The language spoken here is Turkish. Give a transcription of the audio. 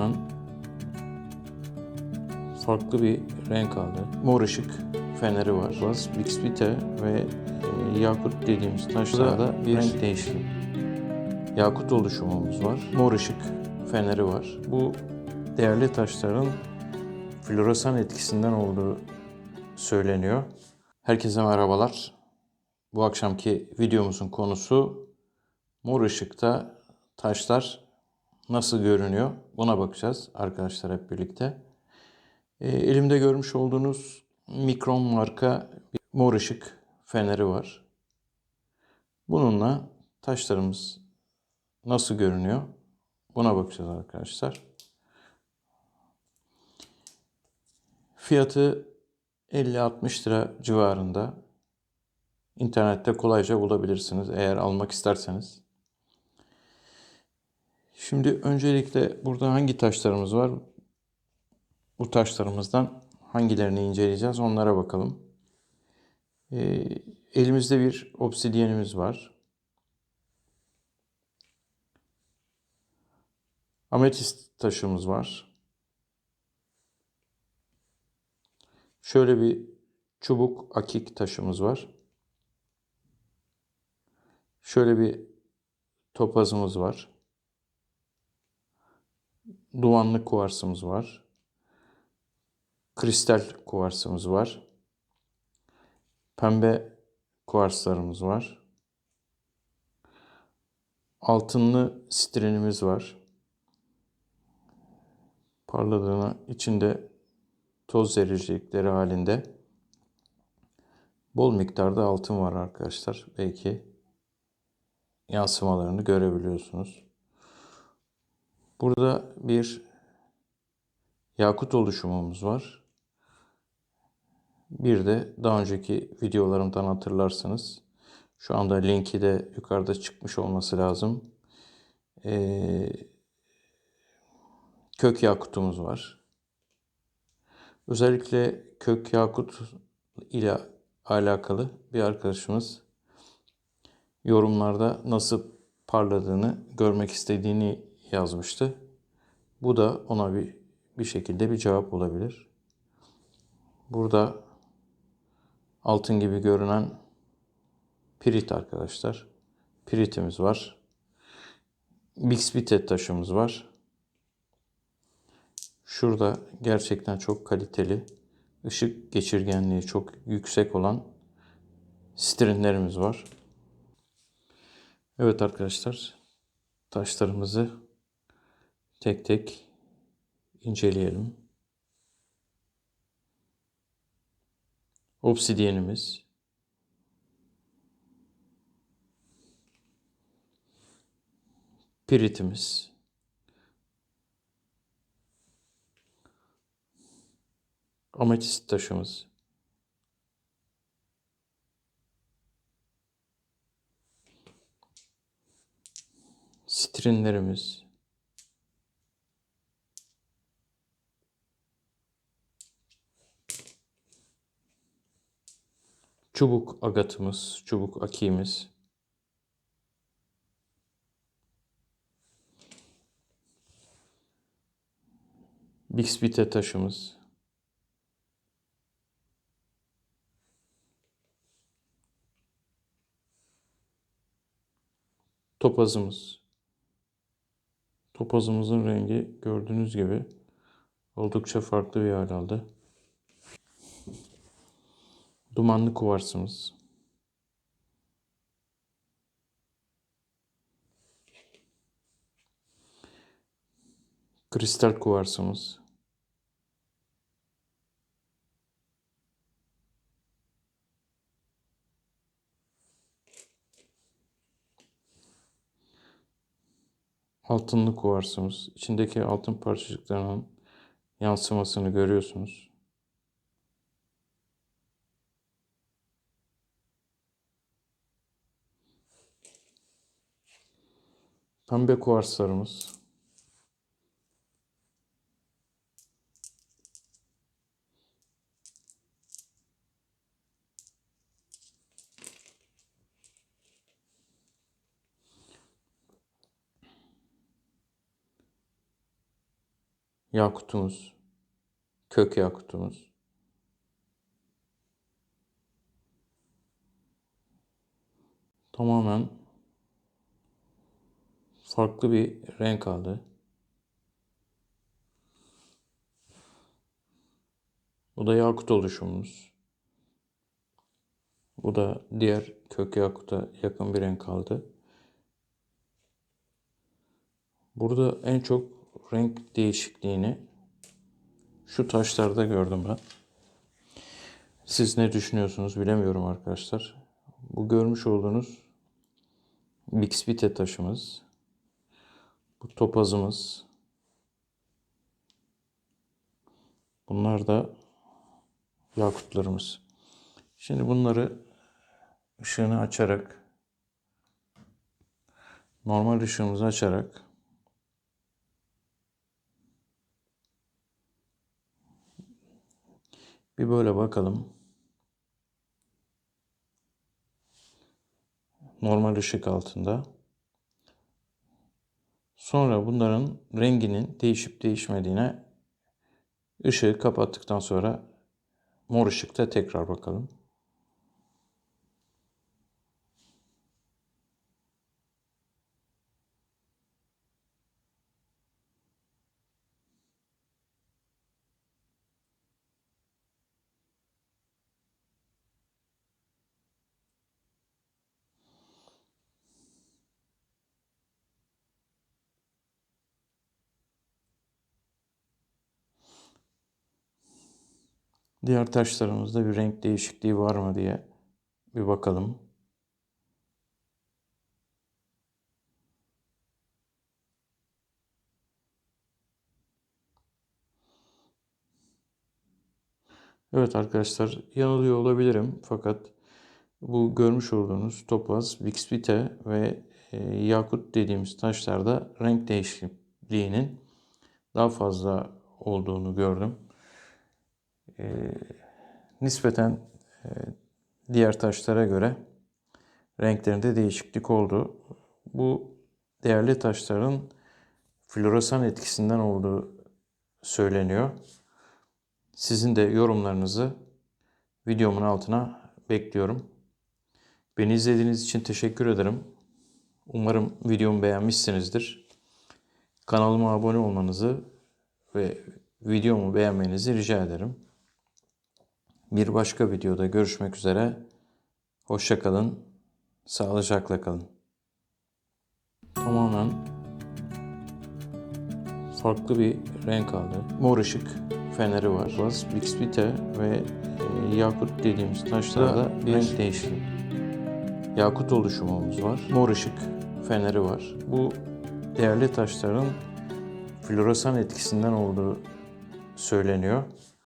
tamamen farklı bir renk aldı. Mor ışık feneri var. Bas, Bixbite ve e, yakut dediğimiz taşlarda bir renk değişimi. Yakut oluşumumuz var. Mor ışık feneri var. Bu değerli taşların floresan etkisinden olduğu söyleniyor. Herkese merhabalar. Bu akşamki videomuzun konusu mor ışıkta taşlar nasıl görünüyor? Buna bakacağız arkadaşlar hep birlikte. E, elimde görmüş olduğunuz Mikron marka bir mor ışık feneri var. Bununla taşlarımız nasıl görünüyor? Buna bakacağız arkadaşlar. Fiyatı 50-60 lira civarında. İnternette kolayca bulabilirsiniz eğer almak isterseniz. Şimdi öncelikle burada hangi taşlarımız var? Bu taşlarımızdan hangilerini inceleyeceğiz onlara bakalım. Ee, elimizde bir obsidyenimiz var. Ametist taşımız var. Şöyle bir çubuk akik taşımız var. Şöyle bir topazımız var. Dumanlı kuvarsımız var. Kristal kuvarsımız var. Pembe kuvarslarımız var. Altınlı strenimiz var. Parladığına içinde toz zerrecilikleri halinde bol miktarda altın var arkadaşlar. Belki yansımalarını görebiliyorsunuz. Burada bir yakut oluşumumuz var. Bir de daha önceki videolarımdan hatırlarsınız. Şu anda linki de yukarıda çıkmış olması lazım. Ee, kök yakutumuz var. Özellikle kök yakut ile alakalı bir arkadaşımız yorumlarda nasıl parladığını görmek istediğini yazmıştı. Bu da ona bir bir şekilde bir cevap olabilir. Burada altın gibi görünen pirit arkadaşlar. Piritimiz var. Bixbite taşımız var. Şurada gerçekten çok kaliteli, ışık geçirgenliği çok yüksek olan strinlerimiz var. Evet arkadaşlar, taşlarımızı tek tek inceleyelim. Obsidyenimiz. Piritimiz. Ametist taşımız. Strinlerimiz. Çubuk agatımız, çubuk akiğimiz. Bixbite taşımız. Topazımız. Topazımızın rengi gördüğünüz gibi oldukça farklı bir hal aldı. Dumanlı kuvarsımız. Kristal kuvarsımız. Altınlı kuvarsımız. İçindeki altın parçacıklarının yansımasını görüyorsunuz. Pembe kuvarslarımız. yakutumuz, kök yakutumuz. Tamamen farklı bir renk aldı. Bu da yakut oluşumumuz. Bu da diğer kök yakuta yakın bir renk aldı. Burada en çok renk değişikliğini şu taşlarda gördüm ben. Siz ne düşünüyorsunuz bilemiyorum arkadaşlar. Bu görmüş olduğunuz Bixbite taşımız. Bu topazımız. Bunlar da yakutlarımız. Şimdi bunları ışığını açarak normal ışığımızı açarak bir böyle bakalım. Normal ışık altında. Sonra bunların renginin değişip değişmediğine ışığı kapattıktan sonra mor ışıkta tekrar bakalım. Diğer taşlarımızda bir renk değişikliği var mı diye bir bakalım. Evet arkadaşlar yanılıyor olabilirim fakat bu görmüş olduğunuz topaz, bixbite ve e, yakut dediğimiz taşlarda renk değişikliğinin daha fazla olduğunu gördüm. E, nispeten e, diğer taşlara göre renklerinde değişiklik oldu. Bu değerli taşların floresan etkisinden olduğu söyleniyor. Sizin de yorumlarınızı videomun altına bekliyorum. Beni izlediğiniz için teşekkür ederim. Umarım videomu beğenmişsinizdir. Kanalıma abone olmanızı ve videomu beğenmenizi rica ederim. Bir başka videoda görüşmek üzere. Hoşça kalın. Sağlıcakla kalın. Tamamen farklı bir renk aldı. Mor ışık feneri var. Baz, Bixbite ve e, yakut dediğimiz taşlarda bir renk değişikliği. Yakut oluşumumuz var. Mor ışık feneri var. Bu değerli taşların floresan etkisinden olduğu söyleniyor.